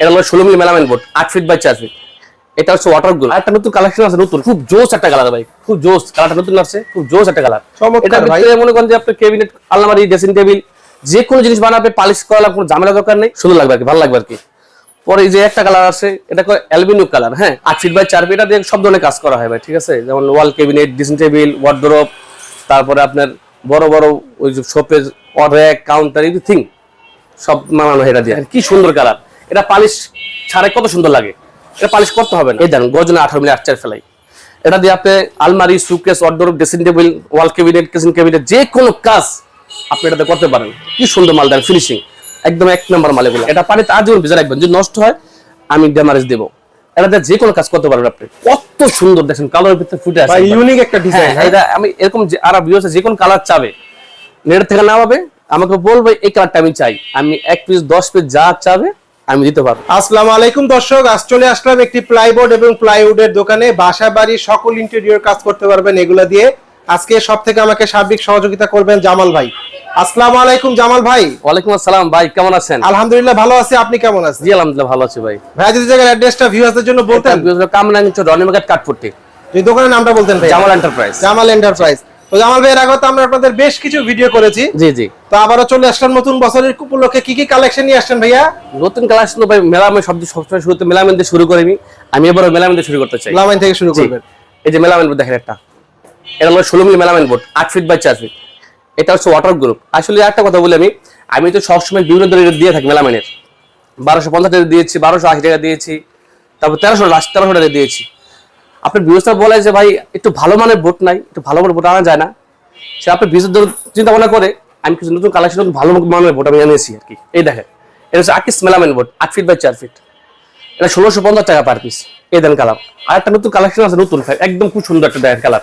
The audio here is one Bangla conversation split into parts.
এটা হলো ষোলো মিলি মেলামেন বোর্ড আট ফিট বাই চার ফিট এটা হচ্ছে ওয়াটারগুলো একটা নতুন কালেকশন আছে নতুন। খুব জোস একটা কালার ভাই খুব জোস কালারটা নতুন আসছে খুব জোস একটা কালার এটা ভিতরে মনে করেন যে আপনার ক্যাবিনেট আলমারি ড্রেসিং টেবিল যে কোনো জিনিস বানাবে পালিশ করা কোনো ঝামেলা দরকার নেই। সুন্দর লাগবে আর কি ভালো লাগবে আর কি। পরে যে একটা কালার আছে এটা অ্যালবিনিউ কালার হ্যাঁ? আট ফিট বাই চার ফিট এটা দিয়ে সব ধরনের কাজ করা হয় ভাই ঠিক আছে? যেমন wall cabinet dressing table wardrobe তারপরে আপনার বড় বড় ওই যে শোপেজ র্যাক কাউন্টার এভরিথিং সব মানানো হয় এটা দিয়ে। কি সুন্দর কালার এটা পালিশ ছাড়াই কত সুন্দর লাগে। এটা পালিশ করতে হবে না। এই দেন গজনে আঠারো মিনিট আট চার ফেলাই। এটা দিয়ে আপনি আলমারি সুকেস order dressing table wall cabinet kitchen cabinet যে কোনো কাজ আপনি এটাতে করতে পারেন। কি সুন্দর মাল দেন ফিনিশিং একদম এক নম্বর মাল এগুলো। এটা পানিতে আজীবন ভিজে রাখবেন। যদি নষ্ট হয় আমি ড্যামারেজ দেবো। এটা দিয়ে যে কোনো কাজ করতে পারবেন আপনি। কত সুন্দর দেখেন কালারের ভিতরে ফুটে আছে ভাই ইউনিক একটা ডিজাইন হ্যাঁ, এটা আমি এরকম যে আর ভিউয়ার্স যে কোন কালার চাবে। নেট থেকে না পাবে আমাকে বলবে এই কালারটা আমি চাই। আমি এক পিস দশ পিস যা চাবে আমি দিতে পারব। আসসালামু আলাইকুম দর্শক আজ চলে আসলাম একটি প্লাইবোর্ড এবং প্লাইউডের দোকানে। বাসা বাড়ি সকল ইন্টেরিয়র কাজ করতে পারবেন এগুলা দিয়ে। আজকে সব থেকে আমাকে সার্বিক সহযোগিতা করবেন জামাল ভাই। আসসালামু আলাইকুম জামাল ভাই। ওয়ালাইকুম আসসালাম ভাই কেমন আছেন? আলহামদুলিল্লাহ ভালো আছি আপনি কেমন আছেন? জি আলহামদুলিল্লাহ ভালো আছি ভাই। ভাই যদি জায়গার অ্যাড্রেসটা ভিউয়ারদের জন্য বলতেন। কামনা নিচ্ছ রনি মার্কেট কাঠপুরটি যদি দোকানের নামটা বলতেন ভাই জামাল এন্টারপ্রাইজ জামাল এন্টারপ্রাইজ তো জামাল ভাই এর আগে তো আমরা আপনাদের বেশ কিছু ভিডিও করেছি। জি জি। তো আবারও চলে আসলাম নতুন বছরের উপলক্ষে। কি কি কালেকশন নিয়ে আসছেন ভাইয়া? নতুন ছিল ভাই মেলামে শব্দ সবসময় শুরুতে মেলামেন দিয়ে শুরু করিনি। আমি এবার মেলামেন দিয়ে শুরু করতে চাই। লামাইন থেকে শুরু করবেন। এই যে মেলামেন বোর্ড দেখেন একটা। এটা হলো ষোলো মিলি মেলামেন বোর্ড আট ফিট বাই চার ফিট এটা হচ্ছে ওয়াটার গ্রুপ আসলে একটা কথা বলি আমি আমি তো সবসময় বিভিন্ন ধরনের দিয়ে থাকি মেলামেনের বারোশো পঞ্চাশ টাকা দিয়েছি বারোশো আশি টাকা দিয়েছি তারপর তেরোশো লাস্ট তেরোশো টাকা দিয়েছি। আপনার ব্যবস্থা বলে যে, ভাই, একটু ভালো মানের বোট নাই, একটু ভালো মানের বোট আনা যায় না। সে আপনার বিজনেস চিন্তা ভাবনা করে, আমি কিছু নতুন কালেকশন ভালো মানের বোট আমি এনেছি আর কি। এই দেখেন, এটা হচ্ছে আকিস মেলামেন বোট আট ফিট বাই চার ফিট এটা ষোলোশো পঞ্চাশ টাকা পার পিস এই দেন কালার আর একটা নতুন কালেকশন আছে, নতুন একদম খুব সুন্দর একটা দেখেন কালার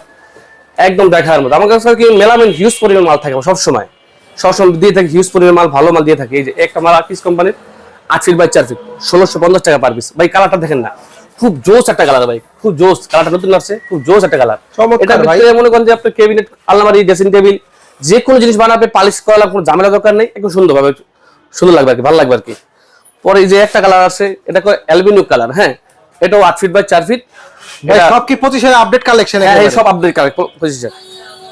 একদম দেখার মতো। আমার কাছে মেলামেন হিউজ পরিমাণ মাল থাকে সবসময়। সবসময় দিয়ে থাকে হিউজ পরিমাণ মাল, ভালো মাল দিয়ে থাকে। এই যে একটা মাল আকিস কোম্পানির আট ফিট বাই চার ফিট ষোলোশো পঞ্চাশ টাকা পার পিস ভাই কালারটা দেখেন না। খুব জোস একটা কালার ভাই খুব জোস কালারটা নতুন আসছে খুব জোস একটা কালার এটা ভিতরে মনে করেন যে আপনার ক্যাবিনেট আলমারি ড্রেসিং টেবিল যে কোনো জিনিস বানাবে পালিশ করা কোনো ঝামেলা দরকার নেই একটু সুন্দর ভাবে সুন্দর লাগবে আর কি ভালো লাগবে আর কি। পরে এই যে একটা কালার আছে এটা অ্যালবিনিউ কালার হ্যাঁ? এটাও আট ফিট বাই চার ফিট ভাই সব কি পঁচিশের আপডেট কালেকশন হ্যাঁ এই সব আপডেট পজিশন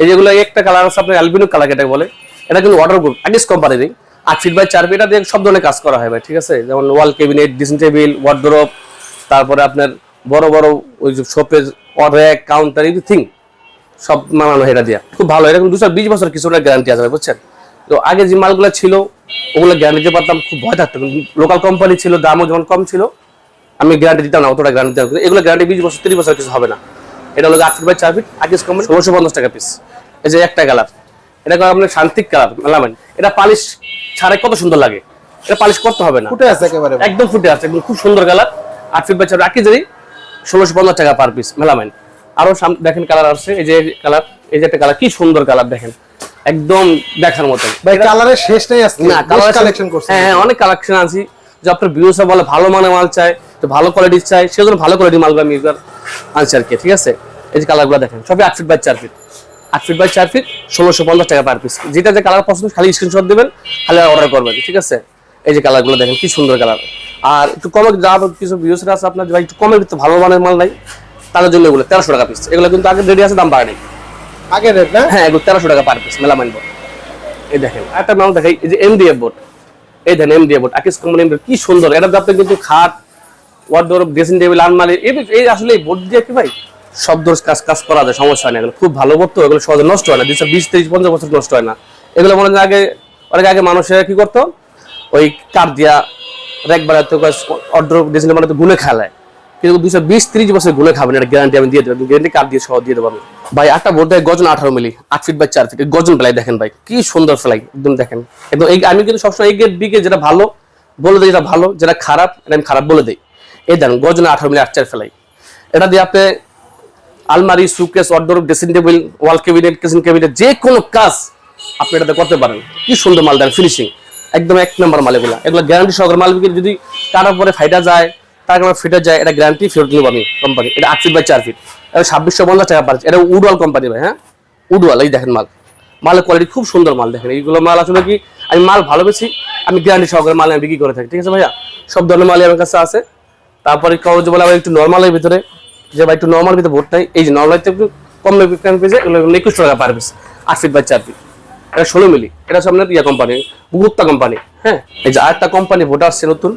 এই যেগুলো একটা কালার আছে আপনার অ্যালবিনিউ কালার এটা বলে এটা কিন্তু ওয়াটার গ্রুপ আগিস কোম্পানির আট ফিট বাই চার ফিট এটা দিয়ে সব ধরনের কাজ করা হয় ভাই ঠিক আছে? যেমন wall cabinet dressing table wardrobe তারপরে আপনার বড় বড় ওই যে শোপেজ র্যাক কাউন্টার এভরিথিং সব মানানো এটা দিয়া। খুব ভালো এরকম দুশো বিশ বছর কিছু গ্যারান্টি ভাই, বুঝছেন? তো আগে যে মালগুলো ছিল ওগুলো গ্যারান্টি দিতে পারতাম খুব ভয় থাকতো। লোকাল কোম্পানি ছিল দামও যেমন কম ছিল আমি গ্যারান্টি দিতাম না অতটা গ্যারান্টি দিতাম এগুলো গ্যারান্টি বিশ বছর তিরিশ বছর কিছু হবে না। এটা হলো আট ফিট বাই চার ফিট আগের কোম্পানি ষোলোশো পঞ্চাশ টাকা পিস এই যে একটা কালার এটা আপনার শান্তিক কালার মেলামেন এটা পালিশ ছাড়াই কত সুন্দর লাগে। এটা পালিশ করতে হবে না। ফুটে আছে একেবারে। একদম ফুটে আছে খুব সুন্দর কালার আট ফিট চার আকি জারি ষোলোশো পঞ্চাশ টাকা পার পিস মেলামেন আরও সাম- দেখেন কালার আছে এই যে কালার এই যে একটা কালার কি সুন্দর কালার দেখেন। একদম দেখার মতন। ভাই কালারের শেষ নেই না কালার কালেকশন করছেন হ্যাঁ হ্যাঁ, অনেক কালেকশন আছে যে আপনার ভিউসা বলে ভালো মানের মাল চাই তো ভালো কোয়ালিটির চাই সেজন্য ভালো কোয়ালিটির মালগুলো আমি এবার আনছি আর কি ঠিক আছে? এই যে কালারগুলো দেখেন সবই আট ফিট বাই চার ফিট আট ফিট বাই চার ফিট ষোলোশো পঞ্চাশ টাকা পার পিস যেটা যে কালার পছন্দ খালি স্ক্রিনশট দেবেন খালি অর্ডার করবেন ঠিক আছে? এই যে কালারগুলো দেখেন কি সুন্দর কালার আর একটু কমে যা কিছু ভিউসরা আছে আপনার ভাই একটু কমের ভিতরে ভালো মানের মাল নাই তাদের জন্য এগুলো তেরোশো টাকা পিস এগুলো কিন্তু আগে রেডি আছে দাম বাড়ে নেই আগে রেট না? হ্যাঁ এগুলো তেরোশো টাকা পার পিস মেলা বোর্ড এই দেখেন একটা মাল দেখাই এই যে এমডিএফ বোর্ড এই দেখেন এমডিএফ বোর্ড আকিস কোম্পানি কি সুন্দর। এটা আপনি কিন্তু খাট ওয়ার্ডরোব ড্রেসিং টেবিল আলমারি এই এই আসলে এই বোর্ড দিয়ে কি ভাই সব দোষ কাজ কাজ করা যায় সমস্যা হয় না এগুলো খুব ভালো বোর্ড তো এগুলো সহজে নষ্ট হয় না। দুশো বিশ তিরিশ পঞ্চাশ বছর নষ্ট হয় না। এগুলো মনে হয় আগে অনেক আগে মানুষেরা কি করতো ওই কাঠ দিয়া বানাতে অর্ডার ড্রেসিং বানাতে গুনে খেলায়। কিন্তু দুশো বিশ, ত্রিশ বছর গুলে খাবেন এটা গ্যারান্টি আমি দিয়ে দেবো গ্যারান্টি কার্ড দিয়ে সহ দিয়ে দেবো আমি। ভাই একটা বোর্ড গজন আঠারো মিলি আট ফিট বাই চার ফিট গজন ফেলাই দেখেন ভাই, কি সুন্দর ফেলাই একদম দেখেন। একদম এই আমি কিন্তু সবসময় এই গেট বিকে যেটা ভালো, বলে দিই যেটা ভালো, যেটা খারাপ, এটা আমি খারাপ বলে দিই। এই দেন, গজন আঠারো মিলি আট চার ফেলাই এটা দিয়ে আপনি আলমারি সুকেস order dressing table wall cabinet kitchen cabinet যে কোনো কাজ আপনি এটাতে করতে পারেন। কি সুন্দর মাল দেন ফিনিশিং একদম এক নম্বর মাল এগুলো গ্যারান্টি সহকারে মাল বিক্রি যদি কাটার পরে ফাইটা যায়, তার কারণে ফিটে যায়, এটা গ্যারান্টি ফেরত নেব আমি কোম্পানি এটা আট ফিট বাই চার ফিট এটা ছাব্বিশশো পঞ্চাশ টাকা পাচ্ছে এটা উডওয়াল কোম্পানি ভাই হ্যাঁ? উডওয়াল, এই দেখেন মাল। মালের কোয়ালিটি খুব সুন্দর মাল দেখেন। এইগুলো মাল আসলে কি, আমি মাল ভালোবেসি আমি গ্যারান্টি সহকারে মাল আমি বিক্রি করে থাকি, ঠিক আছে ভাইয়া? সব ধরনের মালই আমার কাছে আছে। তারপরে যে বলে আবার একটু নর্মালের ভিতরে, যে ভাই একটু নর্মাল ভিতরে ভোট নাই, এই যে নর্মাল একটু কম পেয়েছে এগুলো একুশ টাকা পার পিস আট ফিট বাই চার ফিট এটা ষোলো মিলি। এটা হচ্ছে আপনার ইয়া কোম্পানি গুপ্তা কোম্পানি হ্যাঁ? এই যে আরেকটা কোম্পানি ভোট আসছে নতুন।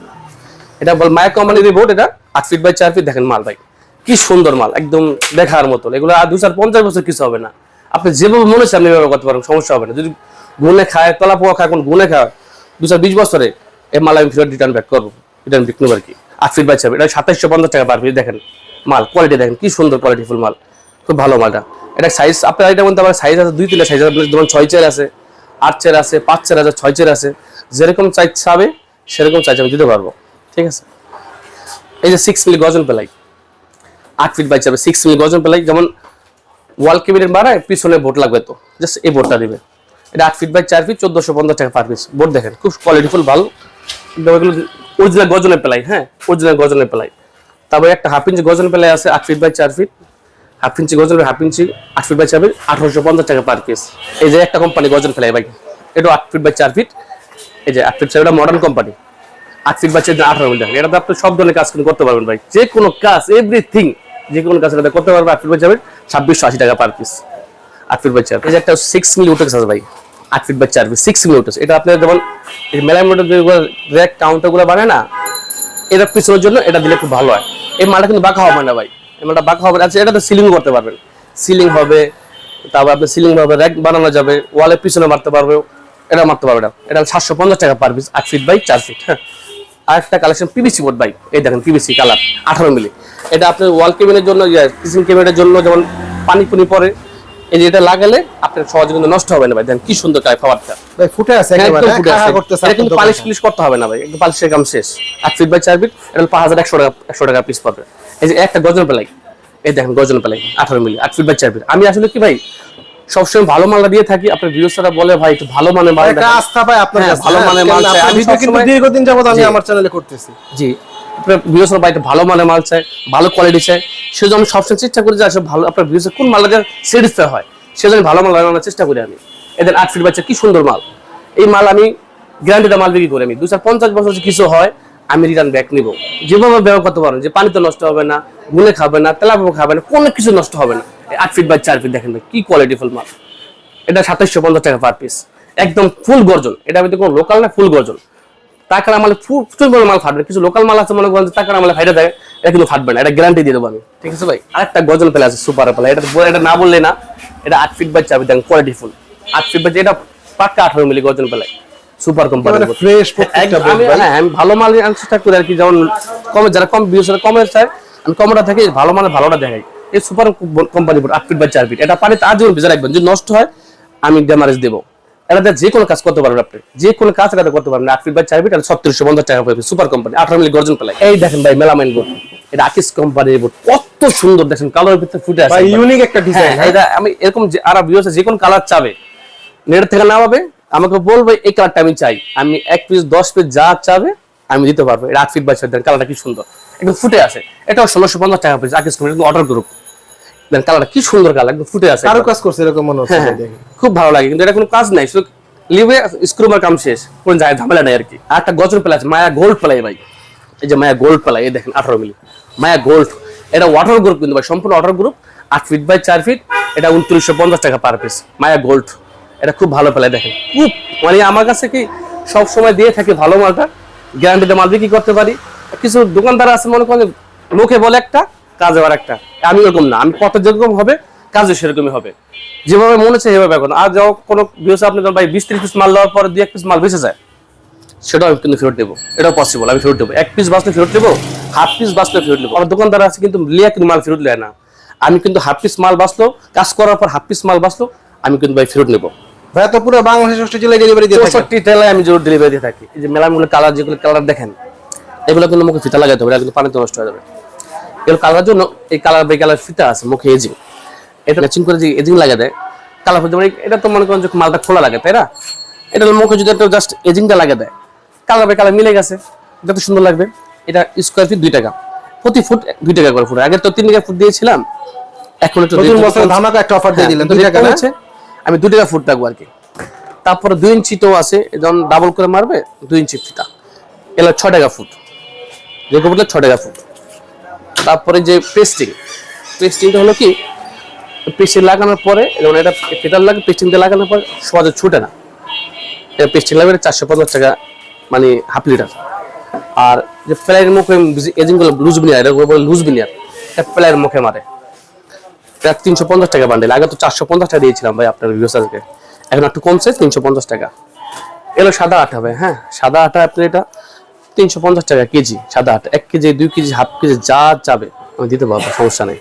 এটা বল মায়া কোম্পানির বোর্ড এটা আট ফিট বাই চার ফিট দেখেন মাল ভাই। কি সুন্দর মাল, একদম দেখার মতো। এগুলো আর দু চার পঞ্চাশ বছর কিছু হবে না। আপনি যেভাবে মনে হচ্ছে আপনি ব্যবহার করতে পারেন সমস্যা হবে না। যদি গুনে খায়, তলা পোয়া খায় কোন গুনে খায় দু চার বিশ বছরে এই মাল আমি ফেরত রিটার্ন ব্যাক করব। রিটার্ন ব্যাক নেব আর কি। আট ফিট বাই চার ফিট এটা সাতাইশশো পঞ্চাশ টাকা পার পিস দেখেন মাল কোয়ালিটি দেখেন, কি সুন্দর কোয়ালিটি ফুল মাল। খুব ভালো মালটা। এটা সাইজ আপনার এটা মধ্যে আবার সাইজ আছে দুই তিনটা সাইজ আছে, যেমন ছয় চেয়ার আছে, আট চেয়ার আছে, পাঁচ চেয়ার আছে, ছয় চেয়ার আছে, যেরকম চাই চাবে, সেরকম চাইছে আমি দিতে পারব। ঠিক আছে? এই যে সিক্স মিলি গজন পেলাই। আট ফিট বাই যাবে সিক্স মিলি গজন পেলাই, যেমন ওয়াল কেবিনেট বাড়ায় পিছনে বোট লাগবে তো। জাস্ট এই বোর্ডটা দিবে এটা আট ফিট বাই চার ফিট চোদ্দশো পঞ্চাশ টাকা পার পিস বোর্ড দেখেন, খুব কোয়ালিটিফুল ভালো। এগুলো অরিজিনাল গজনের পেলাই হ্যাঁ অরিজিনাল গজনের পেলাই। তারপরে একটা হাফ ইঞ্চি গজন পেলাই আছে, আট ফিট বাই চার ফিট হাফ ইঞ্চি গজল হাফ ইঞ্চি, আট ফিট বাই চার ফিট আঠারোশো পঞ্চাশ টাকা পার পিস এই যে একটা কোম্পানি গজল ফেলাই ভাই এটা আট ফিট বাই চার ফিট এই যে আট ফিট চার মডার্ন কোম্পানি আট ফিট বাই চার আঠারো মিটার। এটাতে আপনি সব ধরনের কাজ কিন্তু করতে পারবেন ভাই। যে কোনো কাজ এভরিথিং যে কোনো কাজ এটা করতে পারবেন আট ফিট বাই চার ফিট ছাব্বিশশো আশি টাকা পার পিস আট ফিট বাই চার এই যে একটা সিক্স মিলি উঠেছে আছে ভাই। আট ফিট বাই চার ফিট সিক্স মিলি উঠেছে এটা আপনার যেমন, এই মেলা মোটর র্যাক কাউন্টারগুলো বানায় না এটা পিছনের জন্য এটা দিলে খুব ভালো হয়। এই মালটা কিন্তু বাঁকা হবে না ভাই। এই মালটা বাঁকা হবে আচ্ছা এটা তো সিলিং করতে পারবেন। সিলিং হবে, তারপর আপনি সিলিং হবে র্যাক বানানো যাবে ওয়ালের পিছনে মারতে পারবে এটা মারতে পারবে না। এটা সাতশো পঞ্চাশ টাকা পার পিস আট ফিট বাই চার ফিট হ্যাঁ। আর একটা কালেকশন পিভিসি বোর্ড বাই এই দেখেন পিভিসি কালার আঠারো মিলি এটা আপনার ওয়াল কেবিনের জন্য কিচেন কেবিনের জন্য যেমন পানি পুনি পরে এই যে এটা লাগালে আপনার সহজে কিন্তু নষ্ট হবে না ভাই। দেখেন কি সুন্দর কায় খাবারটা। ভাই ফুটে আছে একেবারে ফুটে আছে। এটা কিন্তু পালিশ করতে হবে না ভাই। একদম পালিশের কাম শেষ। আট ফিট বাই চার ফিট এটা পাঁচ হাজার একশো টাকা একশো টাকা পিস পাবে এই যে একটা গজন পেলাই। এই দেখেন গজন পেলাই আঠারো মিলি আট ফিট বাই চার ফিট। আমি আসলে কি ভাই সবসময় ভালো মালটা দিয়ে থাকি। আপনার ভিউসারা বলে ভাই একটু ভালো মানে মাল একটা আস্থা পাই আপনার হ্যাঁ, ভালো মানের মাল আমি কিন্তু দীর্ঘদিন যাবত আমি আমার চ্যানেলে করতেছি। জি। ভিউসার একটু ভালো মানের মাল চাই ভালো কোয়ালিটি চাই সেজন্য আমি সবসময় চেষ্টা করি যে আসলে ভালো আপনার ভিউসার কোন মালটা যে স্যাটিসফাই হয়, সেজন্য ভালো মাল লাগানোর চেষ্টা করি আমি। এদের আট ফিট বাচ্চা কি সুন্দর মাল। এই মাল আমি গ্যারান্টিটা মাল বিক্রি করি আমি। দু চার পঞ্চাশ বছর কিছু হয়, আমি রিটার্ন ব্যাক নিব। যেভাবে ব্যবহার করতে পারেন যে পানিতে নষ্ট হবে না গুনে খাবে না তেলাপো খাবে না, কোনো কিছু নষ্ট হবে না। আট ফিট বাই চার ফিট দেখেন কি কোয়ালিটি ফুল মাল। এটা সাতাইশশো পঞ্চাশ টাকা পার পিস একদম ফুল গর্জন। এটা ভিতরে কোনো লোকাল না ফুল গর্জন। টাকার আমলে প্রচুর বড় মাল ফাটবে। কিছু লোকাল মাল আছে মনে করেন টাকার আমলে ফাইটা দেয় এটা কিন্তু ফাটবে না এটা গ্যারান্টি দিয়ে দেবো আমি। ঠিক আছে ভাই? আরেকটা গজন পেলে আছে সুপার পেলে এটা এটা না বললে না এটা আট ফিট বাই চাবি দেখেন কোয়ালিটি ফুল আট ফিট বাই এটা পাক্কা আঠারো মিলি গজন পেলে। সুপার কোম্পানি আমি হ্যাঁ আমি ভালো মাল চেষ্টা করি আর কি যেমন কমে যারা কম বিশেষ করে কমের চায় আমি কমটা থেকে ভালো মানে ভালোটা দেখাই। এই সুপার কোম্পানি আট ফিট বাই চার ফিট এটা পানিতে আজীবন ভিজা রাখবেন যদি নষ্ট হয় আমি ড্যামারেজ দেবো। এটাতে যে কোনো কাজ করতে পারবেন আপনি যে কোনো কাজ এটাতে করতে পারবেন আট ফিট বাই চার ফিট আর ছত্রিশশো পঞ্চাশ টাকা পাবে সুপার কোম্পানি আঠারো মিলি গর্জন পেলাই এই দেখেন ভাই মেলামাইন বোর্ড এটা আকিস কোম্পানির বোর্ড কত সুন্দর দেখেন কালার ভিতরে ফুটে আছে ইউনিক একটা ডিজাইন হ্যাঁ, এটা আমি এরকম যে আর ভিউসে যে কোনো কালার চাবে নেট থেকে না পাবে আমাকে বলবে এই কালারটা আমি চাই আমি এক পিস দশ পিস যা চাবে আমি দিতে পারব এটা আট ফিট বাই ছয় কালারটা কি সুন্দর একদম ফুটে আছে এটাও ষোলোশো পঞ্চাশ টাকা পিস আকিস কোম্পানি অর্ডার গ্রুপ দেন কালারটা কি সুন্দর কালার একদম ফুটে আছে কারও কাজ করছে এরকম মনে হচ্ছে হ্যাঁ, খুব ভালো লাগে কিন্তু এটা কোনো কাজ নাই শুধু লিভে স্ক্রুবার কাম শেষ কোন যায় ঝামেলা নাই আর কি। আর একটা গজর পেলাই আছে মায়া গোল্ড পেলাই ভাই। এই যে মায়া গোল্ড পেলাই এই দেখেন আঠারো মিলি। মায়া গোল্ড এটা ওয়াটার গ্রুপ কিন্তু ভাই সম্পূর্ণ ওয়াটার গ্রুপ আট ফিট বাই চার ফিট এটা উনত্রিশশো পঞ্চাশ টাকা পার পিস মায়া গোল্ড এটা খুব ভালো পেলাই দেখেন। খুব মানে আমার কাছে কি সব সময় দিয়ে থাকে ভালো মালটা গ্যারান্টিতে মাল বিক্রি করতে পারি। কিছু দোকানদার আছে মনে করেন মুখে বলে একটা কাজে আর একটা। আমি এরকম না। আমি কত যেরকম হবে কাজও সেরকমই হবে। যেভাবে মনে হচ্ছে সেভাবে এখন। আর যাও কোনো বিহসে আপনি ভাই বিশ ত্রিশ পিস মাল দেওয়ার পরে দুই এক পিস মাল বেঁচে যায় সেটাও আমি কিন্তু ফেরত দেবো। এটাও পসিবল আমি ফেরত দেবো। এক পিস বাঁচলে ফেরত দেবো হাফ পিস বাঁচলে ফেরত দেবো। আমার দোকানদার আছে কিন্তু লিয়া কিন্তু মাল ফেরত দেয় না। আমি কিন্তু হাফ পিস মাল বাঁচলো কাজ করার পর হাফ পিস মাল বাঁচলো আমি কিন্তু ভাই ফেরত নেব। ভাই তো পুরো বাংলাদেশ ষষ্ঠ জেলায় ডেলিভারি দিয়ে চৌষট্টি টেলায় আমি জোর ডেলিভারি দিয়ে থাকি। এই যে মেলাগুলো কালার যেগুলো কালার দেখেন এগুলো কিন্তু মুখে ফিতা লাগাতে হবে কিন্তু পানিতে নষ্ট হয়ে যাবে। এগুলো কালার জন্য এই কালার বাই কালার ফিতা আছে মুখে এজিং এটা ম্যাচিং করে যে এজিং লাগা দেয় কালার হতে পারে এটা তো মনে করেন যে মালটা খোলা লাগে তাই না? এটা মুখে যদি একটা জাস্ট এজিংটা লাগা দেয়। কালার বাই কালার মিলে গেছে যত সুন্দর লাগবে। এটা স্কোয়ার ফিট দুই টাকা প্রতি ফুট দুই টাকা করে ফুট। আগে তো তিন টাকা ফুট দিয়েছিলাম এখন একটু ধামাকা একটা অফার দিয়ে হ্যাঁ, দিলেন দুই টাকা? হচ্ছে আমি দুই টাকা ফুট রাখব আর কি তারপরে দুই ইঞ্চি তো আছে যখন ডাবল করে মারবে দুই ইঞ্চি ফিতা। এগুলো ছ টাকা ফুট যে কাপড়টা ছ টাকা ফুট। তারপরে যে পেস্টিং পেস্টিংটা হলো কি পেস্টিং লাগানোর পরে, যেমন এটা ফিতার লাগে পেস্টিং দিয়ে লাগানোর পরে সহজে ছুটে না। এটা পেস্টিং লাগবে এটা চারশো পঞ্চাশ টাকা মানে হাফ লিটার আর যে প্লাইয়ের মুখে এজিংগুলো লুজ বিনিয়ার এটা বলে লুজ বিনিয়ার এটা প্লাইয়ের মুখে মারে। এটা তিনশো পঞ্চাশ টাকা বান্ডেল আগে তো চারশো পঞ্চাশ টাকা দিয়েছিলাম ভাই আপনার ভিউসারকে এখন একটু কমছে, তিনশো পঞ্চাশ টাকা। এলো সাদা আটা হবে হ্যাঁ সাদা আটা আপনি এটা তিনশো পঞ্চাশ টাকা কেজি সাদা আট। এক কেজি, দুই কেজি, হাফ কেজি, যা যাবে। আমি দিতে পারব, সমস্যা নেই।